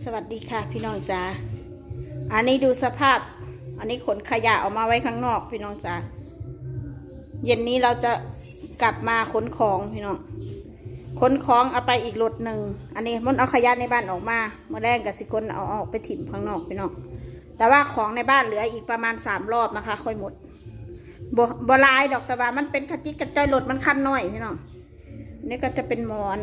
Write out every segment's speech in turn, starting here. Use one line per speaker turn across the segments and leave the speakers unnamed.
สวัสดีค่ะพี่น้องจ๋า อันนี้ดูสภาพ อันนี้ขนขยะออกมาไว้ข้างนอกพี่น้องจ๋า เย็นนี้เราจะกลับมาขนของพี่น้อง ขนของเอาไปอีกรถหนึ่ง อันนี้มันเอาขยะในบ้านออกมาเมื่อแรกกับสิคนเอาออกไปถิ่มข้างนอกพี่น้อง แต่ว่าของในบ้านเหลืออีกประมาณสามรอบนะคะ ค่อยหมดบบลายดอกแต่ว่ามันเป็นกระจิกกระจายรถมันคันหน้อยพี่น้อง นี่ก็จะเป็นหมอน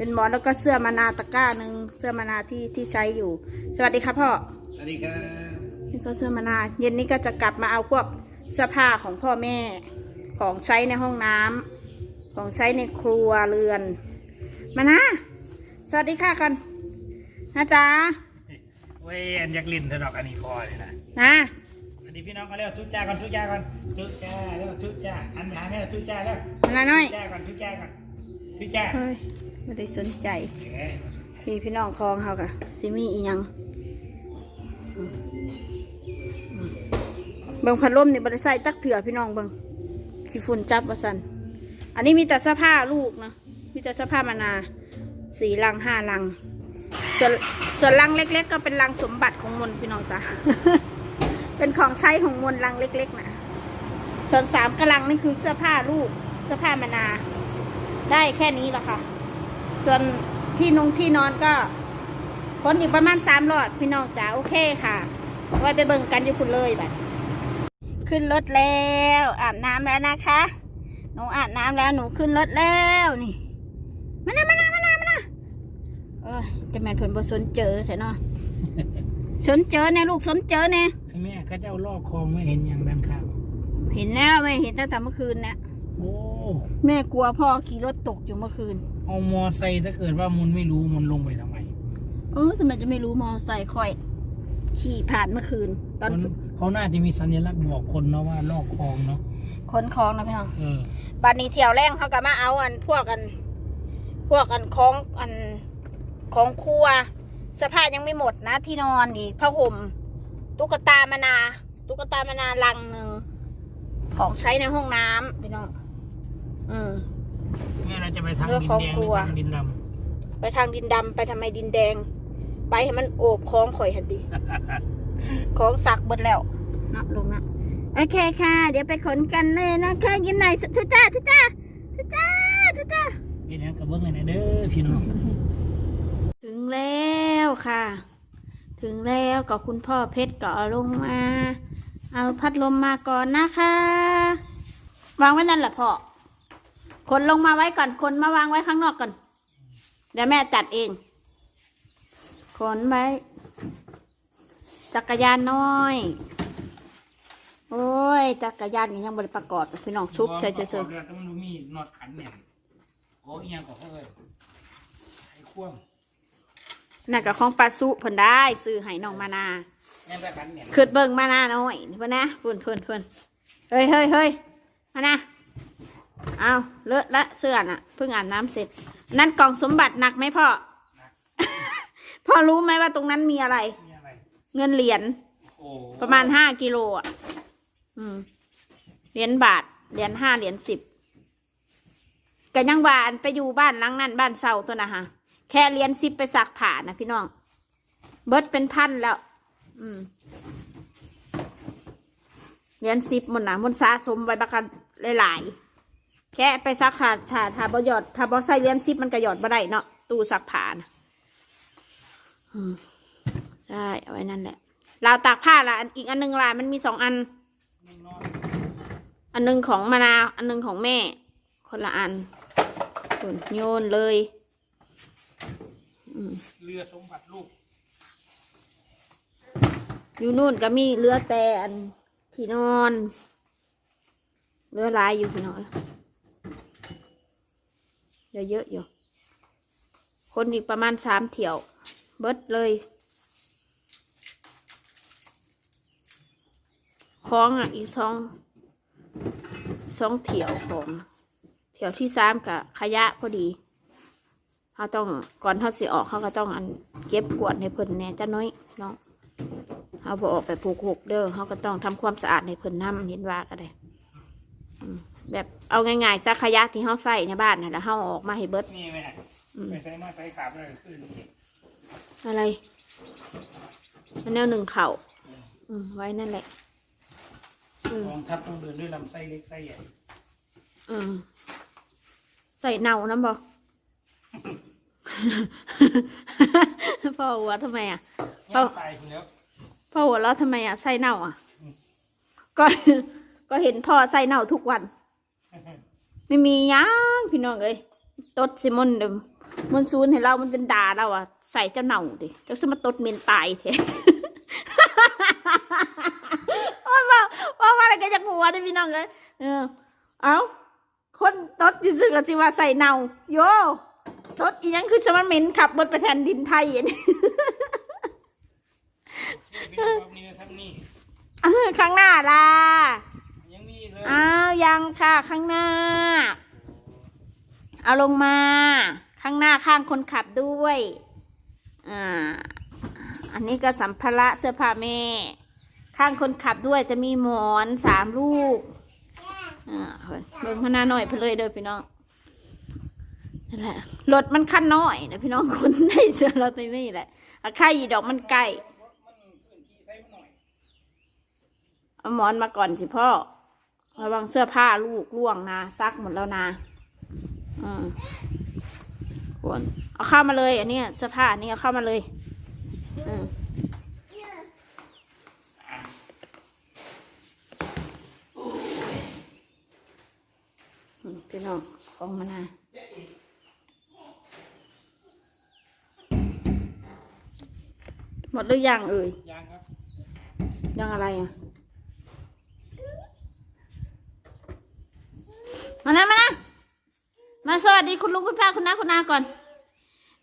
เป็นหมอนแล้วก็เสื้อมานาตะกร้าหนึ่งเสื้อมานาที่ที่ใช้อยู่ สวัสดีครับพ่อ
สวัสดีครับ
นี่ก็เสื้อมานา เย็นนี้ก็จะกลับมาเอาพวกเสื้อผ้าของพ่อแม่ของใช้ในห้องน้ำของใช้ในครัวเรือน มานะสวัสดีค่ะกันนะจ๊ะ
เว้ยอันยักลินเธอดอกอันนี้คอเลยนะ
นะ
อันนี้พี่น้องก็เร็วทุจ้าก่อนทุจ้าก่อนทุจ้าเร็วทุจ้าอันไปหาแม่ทุจ้าแล้ว
มานะน้อย
ทุจ้าก่อนทุจ้าก่อน ทุจ้า
เฮ้ยไม่ได้สนใจ
เอ้ย
พี่พี่น้องคลองเขาค่ะซิมีอีหยังเบิ่งพัดลมนี่บริใส่ตักเถื่อพี่น้องเบิ่งขี้ฝุ่นจับว่าสันอันนี้มีแต่เสื้อผ้าลูกนะมีแต่เสื้อผ้ามานาสี่ลังห้าลัง ส่วนส่วนลังเล็ก ๆ ก็เป็นลังสมบัติของมนต์พี่น้องจ้ะเป็นของใช้ของมนต์ลังเล็ก ๆนะส่วนสามกะลังนี่คือเสื้อผ้าลูกเสื้อผ้ามานา ได้แค่นี้แหละค่ะ ส่วนที่นุงที่นอนก็คนอีกประมาณสามรอดพี่น้องจ๋าโอเคค่ะ ไว้ไปเบิ่งกันอยู่คุณเลยแบบขึ้นรถแล้วอาบน้ำแล้วนะคะ หนูอาบน้ำแล้วหนูขึ้นรถแล้วนี่มานะมานะมานะมานะเออจะแม่นเพิ่นบ่สนเจอแท้เนาะสนเจอแน่ลูกสนเจอแน่
ไอ้แม่เขาเจ้าลอกคลองไม่เห็นอย่างด้านข้าง
เห็นแล้วแม่เห็นตั้งแต่เมื่อคืนนะ
โอ้
แม่กลัวพ่อขี่รถตกอยู่เมื่อคืน
เอามอไซค์ถ้าเกิดว่ามุนไม่รู้มันลงไปทำไม
เออทำไมจะไม่รู้มอไซค์ค่อย ขี่ผ่านเมื่อคืน ตอน
มันเขาน่าจะมีสัญลักษณ์บอกคนเนาะว่าลอกคลองเนาะ
ขนของนะพี่น้อง
เออ
บัดนี้เที่ยวแรงเขาก็มาเอาอันพวกอัน พวกอันของอันของครัวเสื้อผ้ายังไม่หมดนะที่นอนดิผ้าห่มตุ๊กตามานา ตุ๊กตามานาลังหนึ่งของใช้ในห้องน้ำพี่น้อง อืม
แม่เราจะไปทาง
เรื่อง
ดิน
ครอบ
แดง
ค
ห
รั
รือ
ว
ทางดินด
ไปทางดินดำไปทำไมดินแดง ไปให้มันโอบคล้องข่อยหันดีำ ของสักเบิดแล้วนะลุงนะโอเคค่ะ เดี๋ยวไปขนกันเลยนะคะกินไหนอยทุจ้าทุจ้าทุจ้าทุจ้า
พี่น้องกระเบื้องเลยนะเด้อพี่น้อง
ถึงแล้วค่ะ ถึงแล้วก็คุณพ่อเพชรก็เอาลงมา เอาพัดลมมาก่อนนะคะ วางไว้นั่นแหละพ่อ ขนลงมาไว้ก่อนขนมาวางไว้ข้างนอกก่อน เดี๋ยวแม่จัดเอง ขนไว้ จักรยานน้อย โอ้ย จักรยานนี่ยังบริประกอบพี่น้องชุบใจเฉย
ๆ แต่มันดูมีน็อตขันเนี่ยโอ้เอียงก็เฮ้ยไอ้ควง
ๆนั่นก็ของปลาสุเพิ่นได้ ซื้อให้น้องมานา
แม่งแต่ขันเนี่ย
ขึ้นเบิ่งมานาน้อยนี่เพิ่นนะเพิ่นเพิ่นเพิ่นเฮ้ยเฮ้ยเฮ้ยมานะ เอาเลอะละเสื้อน่ะเพิ่งอาบน้ำเสร็จ นั่นกล่องสมบัติหนักไหมพ่อ พ่อรู้ไหมว่าตรงนั้นมีอะไร
มีอะไร
เงินเหรียญ
โอ้
ประมาณห้ากิโลอะอืมเหรียญบาท เหรียญห้าเหรียญสิบกันยังวาอันไปอยู่บ้านหลังนั้นบ้านเซาตัวนะฮะ แค่เหรียญสิบไปสักผ่านะพี่น้อง เบิดเป็นพันแล้ว อืมเหรียญสิบมันนะมันสะสมไว้บักกันหลายๆ แค่ไปซักขาถ้าถ้าบ่หยอดถ้าบ่ใส่เหรียญสิบมันก็หยอดบ่ได้เนาะตู้ซักผ้านะอืมใช่เอาไว้นั่นแหละเราวตากผ้าละอันอีกอันหนึงละมันมีสองอัน อันหนึงของมะนาว อันหนึงของแม่ คนละอันส่วนโยนเลยอืม
เรือสมบัติลูก
อยู่นู่นก็มีเรือแต่อันที่นอน เรือลายอยู่พี่น้อย เดี๋ยวเยอะอยู่ คนอีกประมาณสามเที่ยว เบิดเลยคล้องอะอีกสองสองเที่ยวของเที่ยวที่สามกับขยะพอดีเขาต้องก่อนเขาสิออกเขาก็ต้องอันเก็บกวดให้เพิ่นแน่จะน้อยเนาะเขาบอออกไปผูกหกเด้อเขาก็ต้องทำความสะอาดในเพิ่นน้ำเห็นว่าก็ได้ แบบเอาง่ายๆซักขยะที่เขาใส่ในบ้านนะแล้วเขาเอาออกมาให้เบิด
นี่แม่
ออืม
ไปใช้มาใช้ขาบอะไรขึ้นนี่
อะไรอันแนวหนึ่งเข่าอืม ไว้นั่นแหละ อืม
กองทัพต้องเดินด้วยลำไส้เล็กไส้ใหญ่
อืม ใส่เนาน้ำบอ พ่อหัวทำไมอะ
ย่างตายทีแล้ว
พ่อหัวเราะทำไมอะใส่เน่าอะ ก็ ก็เห็นพ่อใส่เน่าทุกวัน ไม่มียังพี่น้องเอ้ยตดสิมนเดิมมนซูนให้เรามันจะด่าเราอะใส่เจ้าเน่าดิเจ้าสมาตดเมนตายเถอะว่าว่าว่าว่าอะไรกันจากหัวเด้พี่น้องเอ้ยเออเอาคนตดที่ซื้อก็สิว่าใส่เน่าโยตดอียังคือจะมันเหม็นขับบนประแทนดินไทยเอันนี้
นี่พี่น้องครับนี่นะทำนี่
ข้างหน้าล่ะ
ยังมีอีกเลย
อ้าวยังค่ะ ข้างหน้า เอาลงมา ข้างหน้าข้างคนขับด้วย อ่า อันนี้ก็สัมภาระเสื้อผ้าแม่ ข้างคนขับด้วยจะมีหมอนสามลูก อ่าเฮ้ยเบิ่งพางหนาหน่อยเพนเลยเด้อพี่น้องนั่นแหละรถมันคันน้อยนะพี่น้องคนได้เจอเราตรงนี้แหละอาค่ายีดอกมันใกล้
มันพื้นที่ใช้มันหน่อย
เอาหมอนมาก่อนสิพ่อ ระวังเสื้อผ้าลูกล่วงนะซักหมดแล้วนะอืมควรเอาเข้ามาเลย อันนี้เสื้อผ้าอันนี้เอาเข้ามาเลย อืมอืมพี่น้องของมานาหมดหรือยังเอ่ย
ยังครับ
ยังอะไรอะ มานะมานะ มาส วัสดีคุณลุงคุณป้าคุณน้าคุณนาก่อน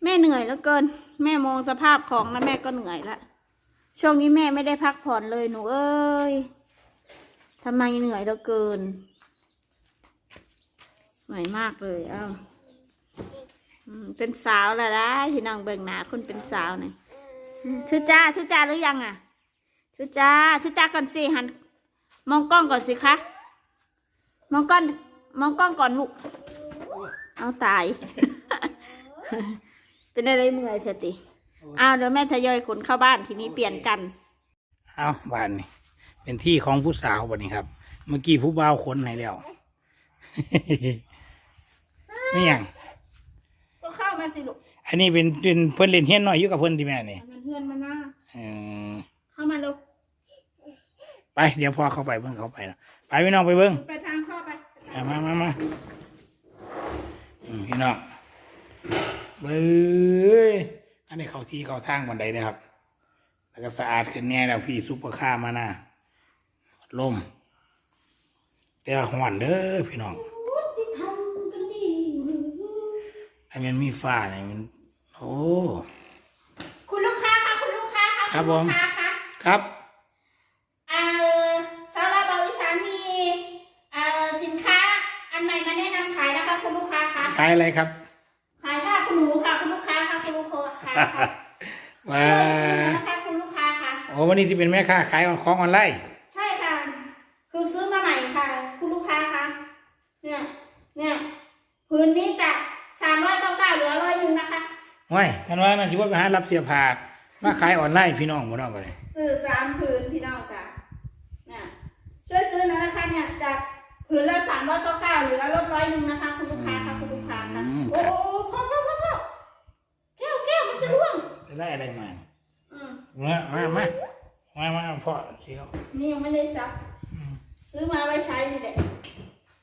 แม่เหนื่อยแล้วเกิน แม่มองสภาพของแล้วแม่ก็เหนื่อยละช่วงนี้แม่ไม่ได้พักผ่อนเลยหนูเอ้ยทำไมเหนื่อยเหลือเกิน เหนื่อยมากเลยอ้าวเป็นสาวแล้วนะที่นั่งเบิ่งหนาคนเป็นสาวหน่อยชื่อจ้าชื่อจ้าหรือยังอะทุจ้าทุจ้าก่อนสิหัน มองกล้องก่อนสิคะ มองกล้องมองกล้องก่อนลูก เอาตาย เป็นอะไรเมื่อยสติอ้าวเดี๋ยวแม่ทยอยขนเข้าบ้านทีนี้เปลี่ยนกัน
เอาบ้านนี่เป็นที่ของผู้สาววันนี้ครับ เมื่อกี้ผู้บ่าวคนไหนแล้วนี่ยัง
ก็เข้ามาสิลูก
อันนี้เป็นเป็นเพิ่นเล่นเฮียนน้อยอยู่กับเพิ่นที่แม่นี่
มันเพื่อนมาหน้า
เออ
เข้ามาลูก
ไปเดี๋ยวพอเข้าไปเบิ่งเข้าไปนะไปพี่น้องไปเบิ่ง
ไปทางเข้าไป
เอามามามาอืม พี่น้องเบ้ยอันนี้เขาที่เขาทางบันไดนะครับ แล้วก็สะอาดขึ้นแน่แล้วพี่ซุปเปอร์คาร์มานะลม แต่ว่าหอนเด้อพี่น้อง
ที่ทำกันดี
อันนี้มันมีฝ้าเนี่ยมันโอ้
คุณลูกค้าคะคุณลูกค้าคะ
ครับ
ณ
ผม
ลูกค้าคะ
ครับ
ขาย
อะไรครับ
ขายผ้าคุณหนูค่ะคุณลูกค้าค่ะคุณลูกค้าค่ะ
ว่า
ซื้อนะคะคุณลูกค้าค่ะ
โอ้วันนี้จะเป็นแม่ค้าขายของออนไลน์
ใช่ค่ะ คือซื้อมาใหม่ค่ะ คุณลูกค้าคะเนี่ยเนี่ยพื้นนี้จากสามร้อยเก้าเก้าเหลือร้อยหนึ่งนะคะ
ห้วยกันว่านั่นคิดว่าไปหารับเสียผาดมาขายออนไลน์พี่น้องบ่เนาะบ่เลย
ซื้อสามผืนพี่น้องจ้ะเนี่ยช่วยซื้อหนะนะคะเนี่ยจากผืนละสามร้อยเก้าเก้าเหลือลดร้อยหนึ่งนะคะ คุณลูกค้าค่ะ คุณลูกค้าค่ะโอ้โหพ่อพ่อพ่อพ่อแก้วแก้วมันจะร่วง
จะได้อะไรมา
อืม
มามามามามาพ่อเชียว
นี่ยังไม่ได้ซัก ซื้อมาไว้ใช้นี่แหละ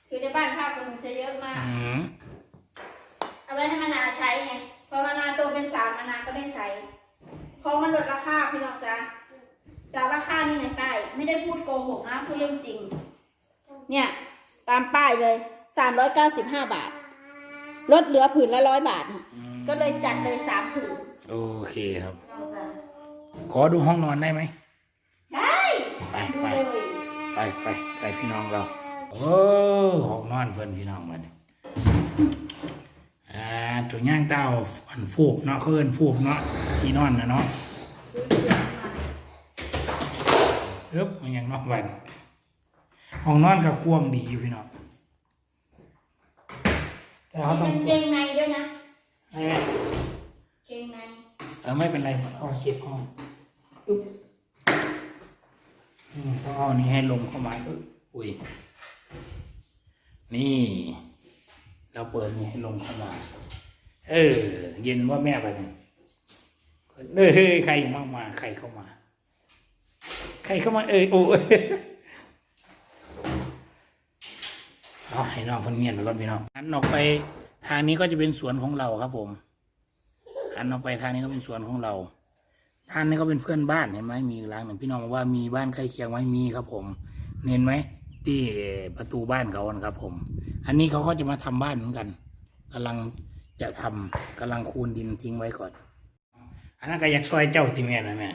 คือในบ้านภาพมันจะเยอะมาก
อืม
เอาไว้ให้มานาใช้ไง พอมานาโตเป็นสาวมานาก็ได้ใช้เพราะมันลดราคาพี่น้องจ้าจากราคานี่ไงป้ายไม่ได้พูดโกหกนะพูดเรื่องจริง เนี่ย ตามป้ายเลยสามร้อยเก้าสิบห้าบาท ลดเหลือผืนละร้อยบาทน่ะก็เลยจัดเลยสามผืน
โอเคครับ
พี่น้องจ้า
ขอดูห้องนอนได้ไหม
ได้
ไป
ดู
ไป
เลย
ไปไปไปพี่น้องเรา โอ้ห้องนอนเพิ่นพี่น้องมาดิอ่าตัวย่างเต้าอันฟูกเนาะเขาเอิ้นฟูกเนาะที่นอนนะเนาะ
ซื้อเสื้อมา
เอ๊บมันยังนอกวันห้องนอนก็กว้างดีอยู่พี่น้อง แต่เขาต้อง
เป็นเกงในด้วยนะ
อได้ไหม
เกงใน
เออไม่เป็นไรเอาเก็บห้องอึ๊บอืมต้องเอาอันนี้ให้ลมเข้ามาอึ๊บอุ้ยนี่ เราเปิดนี่ให้ลมเข้ามา เออ เย็นว่าแม่ไปเนี่ยเออเฮ้ยใครมากมา ใครเข้ามา ใครเข้ามา เอยโอ้ย เอาให้น้องเพันเมียนไปก่อนพี่น้องหันออกไปทางนี้ก็จะเป็นสวนของเราครับ ผมหันออกไปทางนี้ก็เป็นสวนของเราทางนี้ก็เป็นเพื่อนบ้านเห็นไหมมีร้านเหมือนพี่น้องว่ามีบ้านใกล้เคียงไหมมีครับ ผมเห็นไหมที่ประตูบ้านเขาครับ ผม อันนี้เขาก็จะมาทำบ้านเหมือนกันกำลังจะทำกำลังคูนดินทิ้งไว้ก่อน อันนั้นก็อยากซอยเจ้าที่แม่นะแม่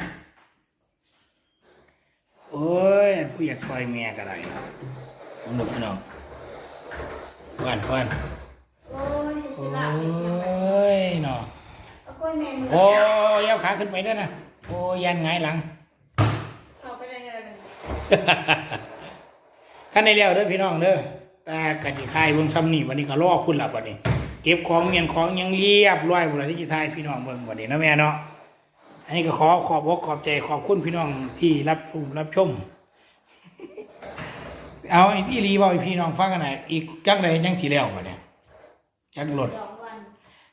โอ้ยผู้อยากซอยแม่ก็ได้นะผมบอกพี่น้อง พอนพอน
โอ้ย
โอ
สิละ้
ยเนาะ
เอากล้วยแมงมือ
โอ้ยเอาขาขึ้นไปด้วยนะโอ้ยยันไงายหลัง
เข้าไปได้ไงล่ะเนี่ย
ขั้นในเลี้ยวเด้อพี่น้องเด้อแต่กะจิทายเบิ่งซ้ำนี่วันนี้ก็รอพุ่นละบัดนี้ เก็บของเมียนของยังเรียบร้อยหมดแล้วที่จิทายพี่น้องเบิ่งบัดนี้นะแม่เนาะ อันนี้ก็ขอขอบอกขอบใจขอบคุณพี่น้องที่รับชมรับชม เอาไอ้ที่รีบอกให้พี่น้องฟังกันหน่อยอีกจักใดจังที่แล้วบัดนี้จักหลด
สองวัน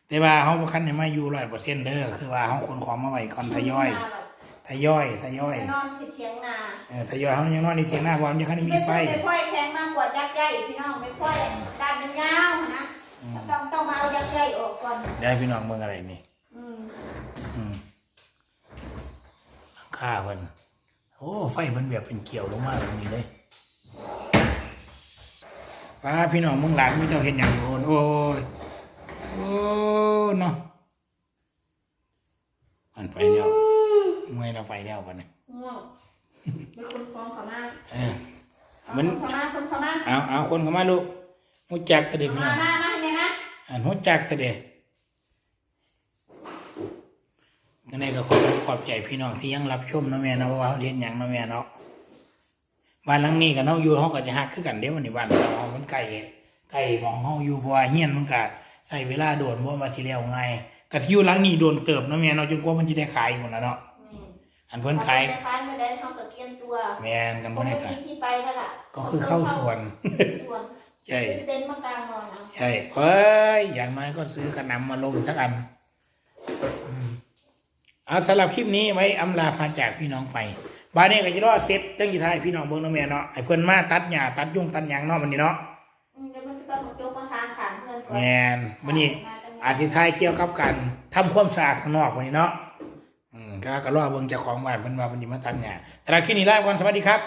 แต่ว่าเขาบ่คันให้มาอยู่ร้อยเปอร์เซ็นต์เด้อคือว่าเขาขนของมาไว้ก่อนทยอย
ไม่มาหรอก
ทยอยทยอย
ไปนอนที่เถียงนา
เออทยอยเขายังนอนในเถียงหน้าบอลยังคันได้
ไม่
มีไฟ
ซื้อไม่ค่อยแข็งมากกว่ายักษ์ใหญ่พี่น้องไม่ค่อยด้านยาวๆนะต้องต้องมาเอายักษ์ใหญ่ออกก่อน
ได้พี่น้องเมืองอะไรนี่
อืม
อืมหลังค่าเพิ่นโอ้ไฟเพิ่นแบบเป็นเกี่ยวลงมาแบบนี้เลย ป้าพี่น้องเมึงหลานไม่เจ้าเห็นอย่างโอนโอ้ยโอ้เนาะมันไปแล้วเมื่อยเราไปแล้วปะเนี่ย
ง่วงมีคนฟ้องเขามา
เออ
เอา
มัน
คนเขามาคนเขามา
เอาเอาคนเข้ามาลูกหูจักตะเดพี่
มา
น้อง
มามาให้แม่นะ
อันหูจักตะเดก็ได้ก็ขอบขอบใจพี่น้องที่ยังรับชมเนาะแม่เนาะว่าเขาเรียนหยังเนาะแม่เนาะ บ้านหลังนี้กับน้องอยู่ห้องก็จะฮักคือกันเด้วันนี้บ้านเราเอามันไกลไกลของห้องอยู่เพราะว่าเฮียนมันก็ใส่เวลาโดนเพราะว่ามาทีเดียวไงก็ที่อยู่หลังนี้โดนเติบเนาะแม่เนาะจนกว่ามันจะได้ขายหมดแล้วเนาะ
นี่
อันเพิ่นขาย
ขายไม่ได้เขาก็เกียนตัว
แม่นกัน
ค
บ่
น
ได้
ไม่
ขาย
มีที่ไปแล้วล่ะ
ก็คือเข้าสวน
ส่วน
ใช่
ซื้อเต็นท์มากลางนอนเอา
ใช่เอ้ยอย่างน้อยก็ซื้อกระหนำมาลงสักอันอืมเอาสำหรับคลิปนี้ไว้อำลาพาจากพี่น้องไป บานนี้ก็จะรอดเสร็จจังกีทายพี่น้องเบิ้งเน้องแม่เนาะไอ้เพื่อนมาตัดหญ้าตัดยุ่งตัดหยางเนาะวันนี้เนาะ
อืมเดี๋ยวมันจะต้องยกมาทางขางเพื่อนก่อน
แมนวันนี้
มากัน
อาทิตย์ทายเกี่ยวกับการทำความสะอาดข้างนอกวันนี้เนาะอืมก็ก็รอเบิ้งเจ้าของบ้านเพิ่นว่าเพิ่นสิมาตัดหญ้าแต่ละคลิปนี้ลาไปก่อนสวัสดีครับ